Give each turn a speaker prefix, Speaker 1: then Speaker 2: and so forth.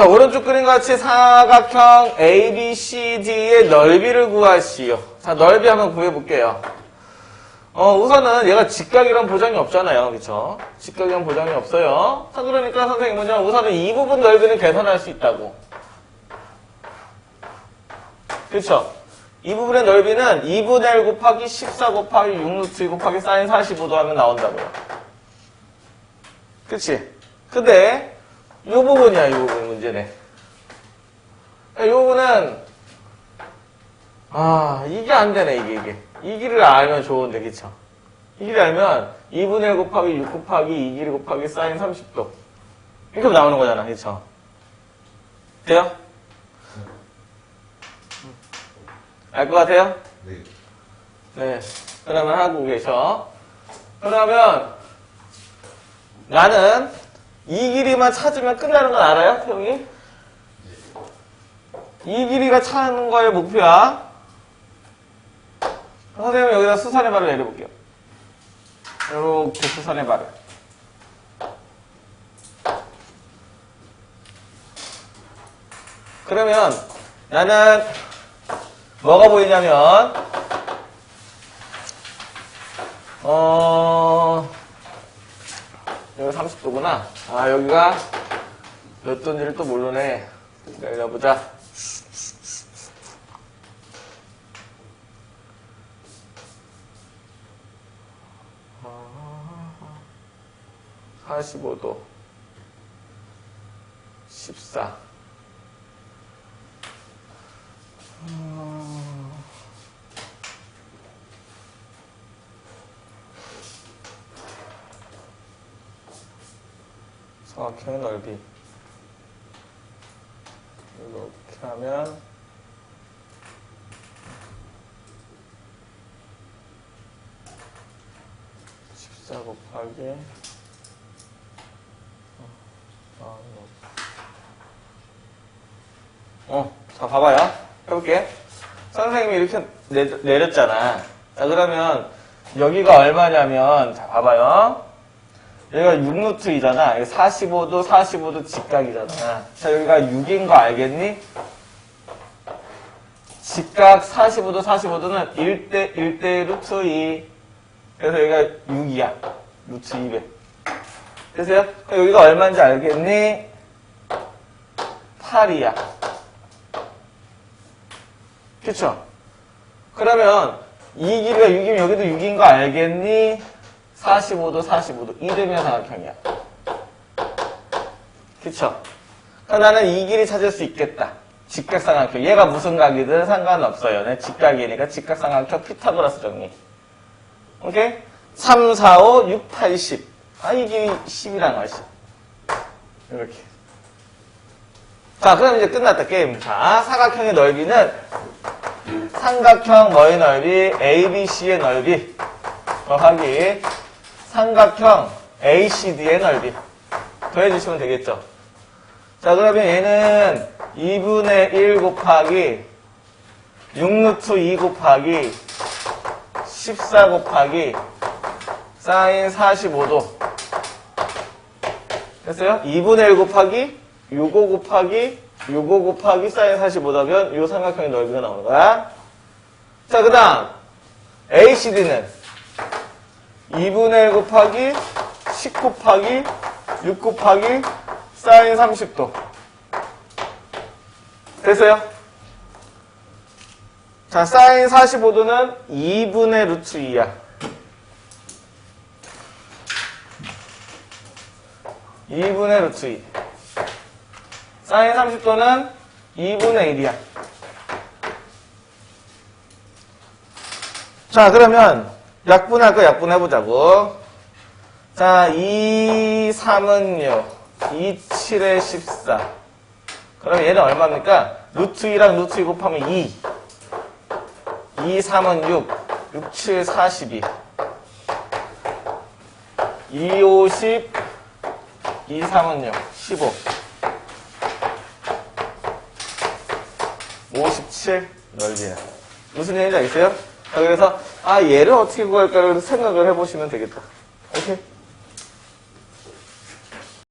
Speaker 1: 자, 오른쪽 그림 같이 사각형 ABCD의 넓이를 구하시오. 자, 넓이 한번 구해볼게요. 어, 우선은 얘가 직각이란 보장이 없잖아요. 그쵸? 직각이란 보장이 없어요. 자, 그러니까 선생님 뭐냐. 우선은 이 부분 넓이는 계산할 수 있다고. 그쵸? 이 부분의 넓이는 2분의 1 곱하기 14 곱하기 6루트 2 곱하기 사인 45도 하면 나온다고요. 그치? 근데, 이 부분이야, 이 부분 문제네. 이 부분은, 아, 이게 안 되네, 이게, 이게. 이 길을 알면 좋은데, 그쵸? 이 길을 알면, 2분의 1 곱하기 6 곱하기 2 길이 곱하기 사인 30도. 이렇게 나오는 거잖아, 그쵸? 돼요? 알 것 같아요?
Speaker 2: 네.
Speaker 1: 네. 그러면 하고 계셔. 그러면 나는 이 길이만 찾으면 끝나는 건 알아요, 태용이? 이 길이가 찾는 거의 목표야. 선생님 여기다 수선의 발을 내려볼게요. 이렇게 수선의 발을. 그러면 나는 뭐가 보이냐면 어, 여기 30도구나. 아, 여기가 몇 도인지를 또 모르네. 열려보자. 아, 45도. 14. 정확히 넓이 이렇게 하면 십사 곱하기 어, 어, 자 봐봐요. 해볼게. 선생님이 이렇게 내, 내렸잖아. 자 그러면 여기가 얼마냐면 자 봐봐요. 여기가 6루트이잖아. 여기 45도, 45도 직각이잖아. 자, 여기가 6인 거 알겠니? 직각 45도, 45도는 1대, 1대 루트 2. 그래서 여기가 6이야. 루트 200. 됐어요? 여기가 얼마인지 알겠니? 8이야. 그쵸? 그러면 이 길이가 6이면 여기도 6인 거 알겠니? 45도, 45도. 이등변 삼각형이야. 그쵸? 그럼 나는 이 길이 찾을 수 있겠다. 직각삼각형. 얘가 무슨 각이든 상관없어요. 내 직각이니까 직각삼각형 피타고라스 정리. 오케이? 3, 4, 5, 6, 8, 10. 아, 이 길이 10이란 거지. 이렇게. 자, 그럼 이제 끝났다, 게임. 자, 사각형의 넓이는 삼각형 뭐의 넓이, ABC의 넓이 더하기 삼각형 ACD의 넓이 더해주시면 되겠죠. 자, 그러면 얘는 2분의 1 곱하기 6루트 2 곱하기 14 곱하기 사인 45도 됐어요? 2분의 1 곱하기 65 곱하기 65 곱하기 사인 45도면 이 삼각형의 넓이가 나오는 거야. 자, 그 다음 ACD는 2분의 1 곱하기 10 곱하기 6 곱하기 사인 30도. 됐어요? 자, 사인 45도는 2분의 루트 2야. 2분의 루트 2. 사인 30도는 2분의 1이야. 자, 그러면 약분 할 거 약분 해보자고. 자, 2, 3은 6, 2, 7에 14. 그럼 얘는 얼마입니까? 루트 2랑 루트 2 곱하면 2. 2, 3은 6, 6, 7, 42. 2, 5, 10, 2, 3은 6, 15. 57 넓이야. 무슨 얘기인지 알겠어요? 자, 그래서, 아, 얘를 어떻게 구할까 를 생각을 해보시면 되겠다. 오케이?